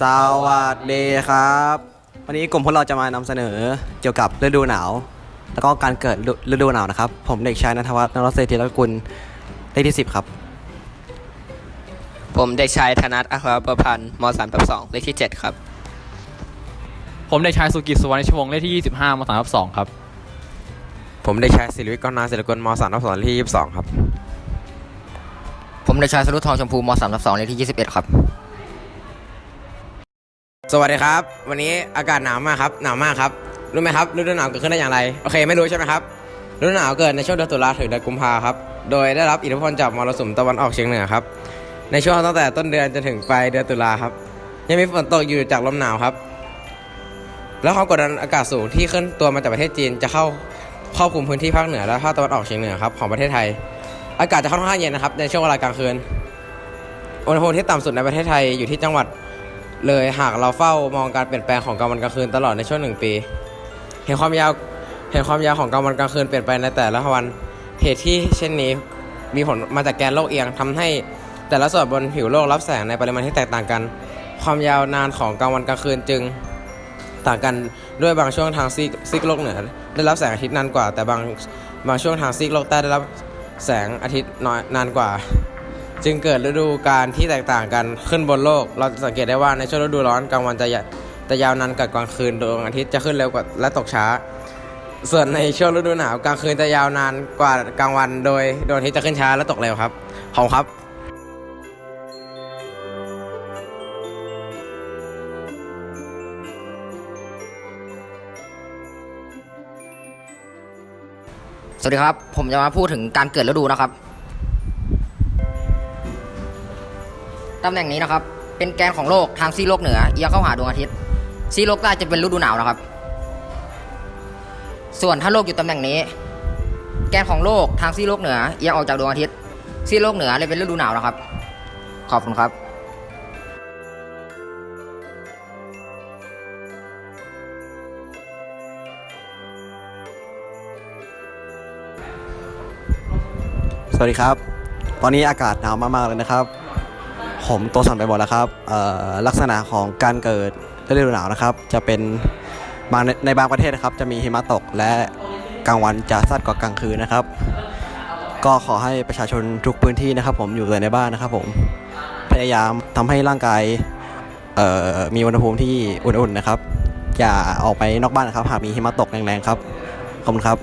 สวัสดีครับ วันนี้กลุ่มพวกเราจะมานำเสนอเกี่ยวกับฤดูหนาว แล้วก็การเกิดฤดูหนาวนะครับ ผมเด็กชายนัทวัฒน์นรเศรษฐีรกุลเลขที่ 10 ครับ ผมเด็กชายธนัทอัครประพันธ์ม3ทับ2เลขที่ 7 ครับ ผมเด็กชายสุกิจสุวรรณชวงศ์เลขที่ 25มาสามทับสองครับ ผมเด็กชายศิริวิทย์กรนาศิริกุลม3ทับ2เลขที่ 22 ครับ ผมเด็กชายสรุปทองชมพูม3ทับ2เลขที่ 21 ครับ สวัสดีครับ วันนี้อากาศหนาวมากครับหนาวมากครับรู้ไหมครับฤดูหนาวเกิดขึ้นได้อย่างไรโอเคไม่รู้ใช่ไหมครับฤดูหนาวเกิดในช่วงเดือนตุลาถึงเดือนกุมภาครับโดยได้รับอิทธิพลจากมรสุมตะวันออกเฉียงเหนือครับ ในช่วงตั้งแต่ต้นเดือนจนถึงปลายเดือนตุลาครับ ยังมีฝนตกอยู่จากลมหนาวครับ แล้วความกดดันอากาศสูงที่เคลื่อนตัวมาจากประเทศจีนจะเข้าครอบคลุมพื้นที่ภาคเหนือและภาคตะวันออกเฉียงเหนือครับของประเทศไทย อากาศจะค่อนข้างเย็นนะครับในช่วงเวลากลางคืนอุณหภูมิที่ต่ำสุดในประเทศไทยอยู่ที่จังหวัด เลยหากเราเฝ้ามองการเปลี่ยนแปลงของกลางวันกลางคืนตลอดในช่วงหนึ่งปี เห็นความยาวเห็นความยาวของกลางวันกลางคืนเปลี่ยนไปในแต่ละวันเหตุที่เช่นนี้มีผลมาจากแกนโลกเอียงทำให้แต่ละส่วนบนผิวโลกรับแสงในปริมาณที่แตกต่างกัน ความยาวนานของกลางวันกลางคืนจึงต่างกันด้วยบางช่วงทางซีกซีกโลกเหนือได้รับแสงอาทิตย์นานกว่า แต่บางบางช่วงทางซีกโลกใต้ได้รับแสงอาทิตย์น้อยนานกว่า จึงเกิดฤดูกาลที่แตกต่างกันขึ้นบนโลก เราจะสังเกตได้ว่าในช่วงฤดูร้อนกลางวันจะยจะยาวนานกว่ากลางคืนดวงอาทิตย์จะขึ้นเร็วกว่าและตกช้า ส่วนในช่วงฤดูหนาวกลางคืนจะยาวนานกว่ากลางวัน โดยดวงอาทิตย์จะขึ้นช้าและตกเร็วครับขอบคุณครับสวัสดีครับ ผมจะมาพูดถึงการเกิดฤดูนะครับ ตำแหน่งนี้นะครับ เป็นแกนของโลกทางซีโลกเหนือเอียงเข้าหาดวงอาทิตย์ซีโลกใต้จะเป็นฤดูหนาวนะครับ ส่วนถ้าโลกอยู่ตำแหน่งนี้ แกนของโลกทางซีโลกเหนือเอียงออกจากดวงอาทิตย์ซีโลกเหนือเลยเป็นฤดูหนาวนะครับ ขอบคุณครับสวัสดีครับ ตอนนี้อากาศหนาวมากๆเลยนะครับ ผมตัวสั่นไปหมดแล้วครับลักษณะของการเกิดฤดูหนาวนะครับ จะเป็นบางในบางประเทศนะครับ จะมีหิมะตกและกลางวันจะสั้นกว่ากลางคืนนะครับ ก็ขอให้ประชาชนทุกพื้นที่นะครับ ผมอยู่แต่ในบ้านนะครับ ผมพยายามทำให้ร่างกายมีอุณหภูมิที่อุ่นๆนะครับ อย่าออกไปนอกบ้านนะครับ หากมีหิมะตกแรงๆครับขอบคุณครับ